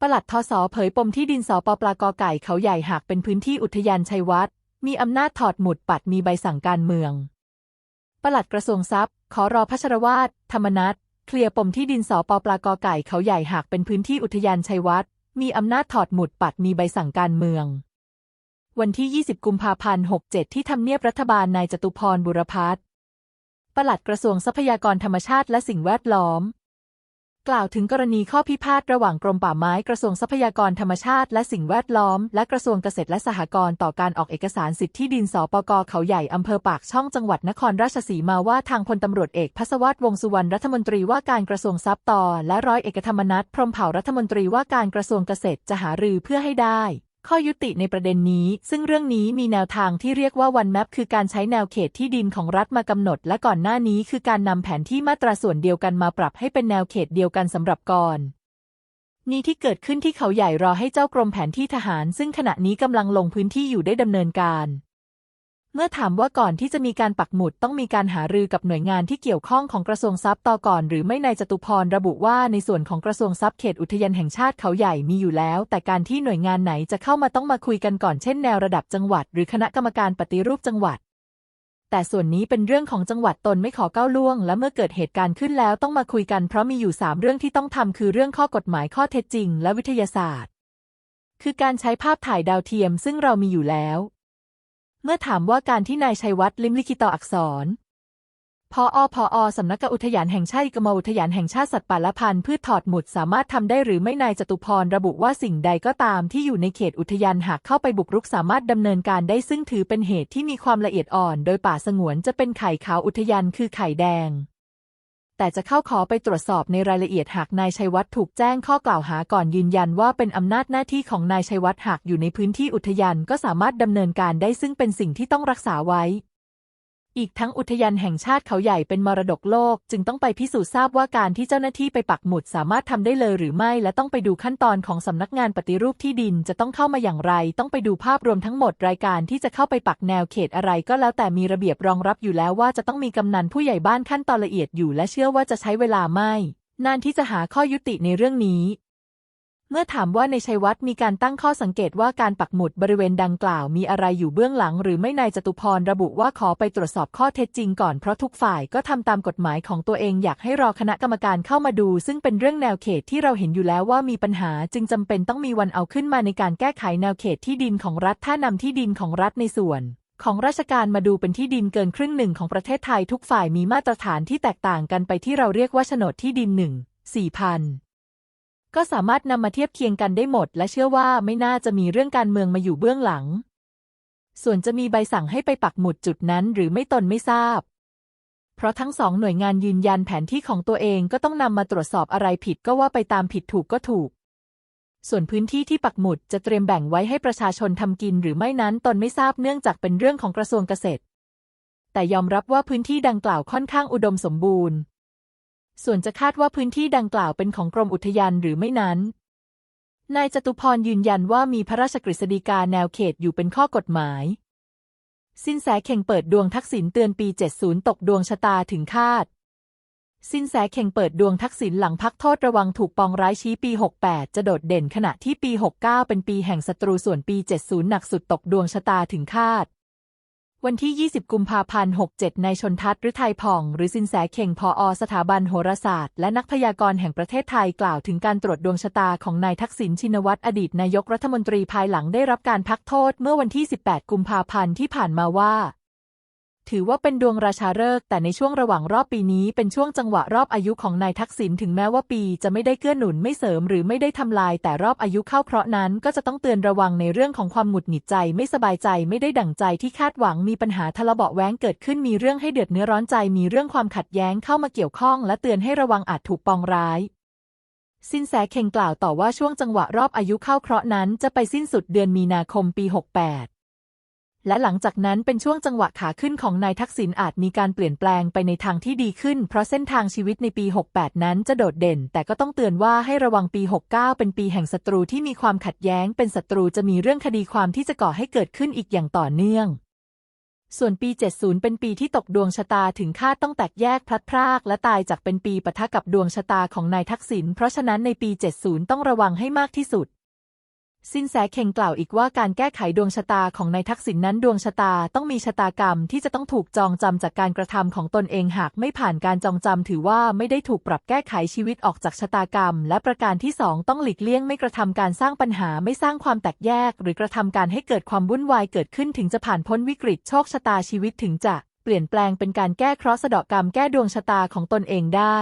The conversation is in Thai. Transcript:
ปลัดทศเผยปมที่ดินสปปลากอไก่เขาใหญ่หากเป็นพื้นที่อุทยานชัยวัฒน์มีอำนาจถอดหมุดปัดมีใบสั่งการเมือง ปลัดกระทรวงทรัพย์ ขอรอพัชรวาทธรรมนัฐเคลียร์ปมที่ดินสปปลากอไก่เขาใหญ่หากเป็นพื้นที่อุทยานชัยวัฒน์มีอำนาจถอดหมุดปัดมีใบสั่งการเมือง วันที่ 20 กุมภาพันธ์ 67 ที่ทำเนียบรัฐบาลนายจตุพรบุรพัฒน์ปลัดกระทรวงทรัพยากรธรรมชาติและสิ่งแวดล้อม กล่าวถึงกรณีข้อพิพาทระหว่างกรมป่าไม้กระทรวงทรัพยากรธรรมชาติและสิ่งแวดล้อม และกระทรวงเกษตรและสหกรณ์ต่อการออกเอกสารสิทธิดินสปกเขาใหญ่อำเภอปากช่องจังหวัดนครราชสีมาว่าทางพลตำรวจเอกพัสวัตวงษ์สุวรรณรัฐมนตรีว่าการกระทรวงทรัพย์ต่อ และร้อยเอกธรรมนัฐพรหมเผ่ารัฐมนตรีว่าการกระทรวงเกษตรจะหารือเพื่อให้ได้ ข้อยุติในประเด็นนี้ ซึ่งเรื่องนี้มีแนวทางที่เรียกว่าวันแมปคือการใช้แนวเขตที่ดินของรัฐมากำหนด และก่อนหน้านี้คือการนำแผนที่มาตราส่วนเดียวกันมาปรับให้เป็นแนวเขตเดียวกันสำหรับก่อนนี้ที่เกิดขึ้นที่เขาใหญ่รอให้เจ้ากรมแผนที่ทหาร ซึ่งขณะนี้กำลังลงพื้นที่อยู่ได้ดำเนินการ เมื่อถามว่าก่อนที่จะมีการปักหมุดต้องมีการหารือกับหน่วยงานที่เกี่ยวข้องของกระทรวงทรัพย์ต่อก่อน หรือไม่นายจตุพรระบุว่าในส่วนของกระทรวงทรัพย์เขตอุทยานแห่งชาติเขาใหญ่มีอยู่แล้ว แต่การที่หน่วยงานไหนจะเข้ามาต้องมาคุยกันก่อนเช่นแนวระดับจังหวัด หรือคณะกรรมการปฏิรูปจังหวัด แต่ส่วนนี้เป็นเรื่องของจังหวัดตนไม่ขอก้าวล่วง และเมื่อเกิดเหตุการณ์ขึ้นแล้วต้องมาคุยกันเพราะมีอยู่ 3 เรื่องที่ต้องทำคือเรื่องข้อกฎหมายข้อเท็จจริง และวิทยาศาสตร์คือการใช้ภาพถ่ายดาวเทียมซึ่งเรามีอยู่แล้ว เมื่อถามว่าการที่นายชัยวัฒน์ลิมลิขิตต่ออักษรพออพอสำนักอุทยานแห่งชาติกรมอุทยานแห่งชาติสัตว์ป่าและพันธุ์พืชถอดหมุดสามารถทำได้หรือไม่นายจตุพรระบุว่าสิ่งใดก็ตามที่อยู่ในเขตอุทยานหากเข้าไปบุกรุกสามารถดำเนินการได้ซึ่งถือเป็นเหตุที่มีความละเอียดอ่อน โดยป่าสงวนจะเป็นไข่ขาวอุทยานคือไข่แดง แต่จะเข้าขอไปตรวจสอบในรายละเอียดหากนายชัยวัฒน์ถูกแจ้งข้อกล่าวหาก่อนยืนยันว่าเป็นอำนาจหน้าที่ของนายชัยวัฒน์หากอยู่ในพื้นที่อุทยานก็สามารถดำเนินการได้ซึ่งเป็นสิ่งที่ต้องรักษาไว้ อีกทั้งอุทยานแห่งชาติเขาใหญ่เป็นมรดกโลก จึงต้องไปพิสูจน์ทราบว่าการที่เจ้าหน้าที่ไปปักหมุดสามารถทำได้เลยหรือไม่และต้องไปดูขั้นตอนของสำนักงานปฏิรูปที่ดินจะต้องเข้ามาอย่างไร ต้องไปดูภาพรวมทั้งหมดรายการที่จะเข้าไปปักแนวเขตอะไรก็แล้วแต่มีระเบียบรองรับอยู่แล้วว่าจะต้องมีกำนันผู้ใหญ่บ้านขั้นตอนละเอียดอยู่และเชื่อว่าจะใช้เวลาไม่นานที่จะหาข้อยุติในเรื่องนี้ เมื่อถามว่าในชัยวัฒน์มีการตั้งข้อสังเกตว่าการปักหมุดบริเวณดังกล่าวมีอะไรอยู่เบื้องหลัง หรือไม่นายจตุพรระบุว่าขอไปตรวจสอบข้อเท็จจริงก่อนเพราะทุกฝ่ายก็ทำตามกฎหมายของตัวเองอยากให้รอคณะกรรมการเข้ามาดู ซึ่งเป็นเรื่องแนวเขตที่เราเห็นอยู่แล้วว่ามีปัญหา จึงจำเป็นต้องมีวันเอาขึ้นมาในการแก้ไขแนวเขตที่ดินของรัฐถ้านำที่ดินของรัฐในส่วนของราชการมาดูเป็นที่ดินเกินครึ่งหนึ่งของประเทศไทยทุกฝ่ายมีมาตรฐานที่แตกต่างกันไปที่เราเรียกว่าโฉนดที่ดินหนึ่งสี่พัน ก็สามารถนำมาเทียบเคียงกันได้หมด และเชื่อว่าไม่น่าจะมีเรื่องการเมืองมาอยู่เบื้องหลัง ส่วนจะมีใบสั่งให้ไปปักหมุดจุดนั้นหรือไม่ตนไม่ทราบ เพราะทั้งสองหน่วยงานยืนยันแผนที่ของตัวเองก็ต้องนำมาตรวจสอบอะไรผิดก็ว่าไปตามผิดถูกก็ถูก ส่วนพื้นที่ที่ปักหมุดจะเตรียมแบ่งไว้ให้ประชาชนทำกินหรือไม่นั้นตนไม่ทราบเนื่องจากเป็นเรื่องของกระทรวงเกษตร แต่ยอมรับว่าพื้นที่ดังกล่าวค่อนข้างอุดมสมบูรณ์ ส่วนจะคาดว่าพื้นที่ดังกล่าวเป็นของกรมอุทยานหรือไม่นั้น นายจตุพรยืนยันว่ามีพระราชกฤษฎีกาแนวเขตอยู่เป็นข้อกฎหมาย สินแสเข่งเปิดดวงทักษิณเตือนปี 70 ตกดวงชะตาถึงคาด สินแสเข่งเปิดดวงทักษิณหลังพักโทษระวังถูกปองร้ายชี้ปี 68 จะโดดเด่นขณะที่ปี 69 เป็นปีแห่งศัตรูส่วนปี 70 หนักสุดตกดวงชะตาถึงคาด วันที่ 20 กุมภาพันธ์ 67ในชนทัศน์ฤทัยผ่อง หรือสินแสเข่งพออสถาบันโหราศาสตร์ และนักพยากรณ์แห่งประเทศไทยกล่าวถึงการตรวจดวงชะตาของนายทักษิณชินวัตรอดีตนายกรัฐมนตรีภายหลังได้รับการพักโทษเมื่อวันที่ 18 กุมภาพันธ์ที่ผ่านมาว่า ถือว่าเป็นดวงราชาฤกษ์แต่ในช่วงระหว่างรอบปีนี้เป็นช่วงจังหวะรอบอายุของนายทักษิณถึงแม้ว่าปีจะไม่ได้เกื้อหนุนไม่เสริมหรือไม่ได้ทำลายแต่รอบอายุเข้าเคราะห์นั้นก็จะต้องเตือนระวังในเรื่องของความหงุดหงิดใจไม่สบายใจไม่ได้ดั่งใจที่คาดหวังมีปัญหาทะเลาะเบาะแว้งเกิดขึ้นมีเรื่องให้เดือดเนื้อร้อนใจมีเรื่องความขัดแย้งเข้ามาเกี่ยวข้องและเตือนให้ระวังอาจถูกปองร้ายสินแสเข่งกล่าวต่อว่าช่วงจังหวะรอบอายุเข้าเคราะห์นั้นจะไปสิ้นสุดเดือนมีนาคมปี 68 และหลังจากนั้นเป็นช่วงจังหวะขาขึ้นของนายทักษิณอาจมีการเปลี่ยนแปลงไปในทางที่ดีขึ้น เพราะเส้นทางชีวิตในปี 68 นั้นจะโดดเด่น แต่ก็ต้องเตือนว่าให้ระวังปี 69 เป็นปีแห่งศัตรูที่มีความขัดแย้ง เป็นศัตรูจะมีเรื่องคดีความที่จะก่อให้เกิดขึ้นอีกอย่างต่อเนื่องส่วนปี 70 เป็นปีที่ตกดวงชะตาถึงคาต้องแตกแยกพลัดพราก และตายจากเป็นปีปะทะกับดวงชะตาของนายทักษิณ เพราะฉะนั้นในปี 70 ต้องระวังให้มากที่สุด สินแสเข่งกล่าวอีกว่าการแก้ไขดวงชะตาของนายทักษิณนนั้นดวงชะตาต้องมีชะตากรรมที่จะต้องถูกจองจำจากการกระทำของตนเองหากไม่ผ่านการจองจำถือว่าไม่ได้ถูกปรับแก้ไขชีวิตออกจากชะตากรรม และประการที่สองต้องหลีกเลี่ยงไม่กระทำการสร้างปัญหาไม่สร้างความแตกแยก หรือกระทำการให้เกิดความวุ่นวายเกิดขึ้นถึงจะผ่านพ้นวิกฤตโชคชะตาชีวิตถึงจะเปลี่ยนแปลงเป็นการแก้เคราะห์สะเดาะกรรมแก้ดวงชะตาของตนเองได้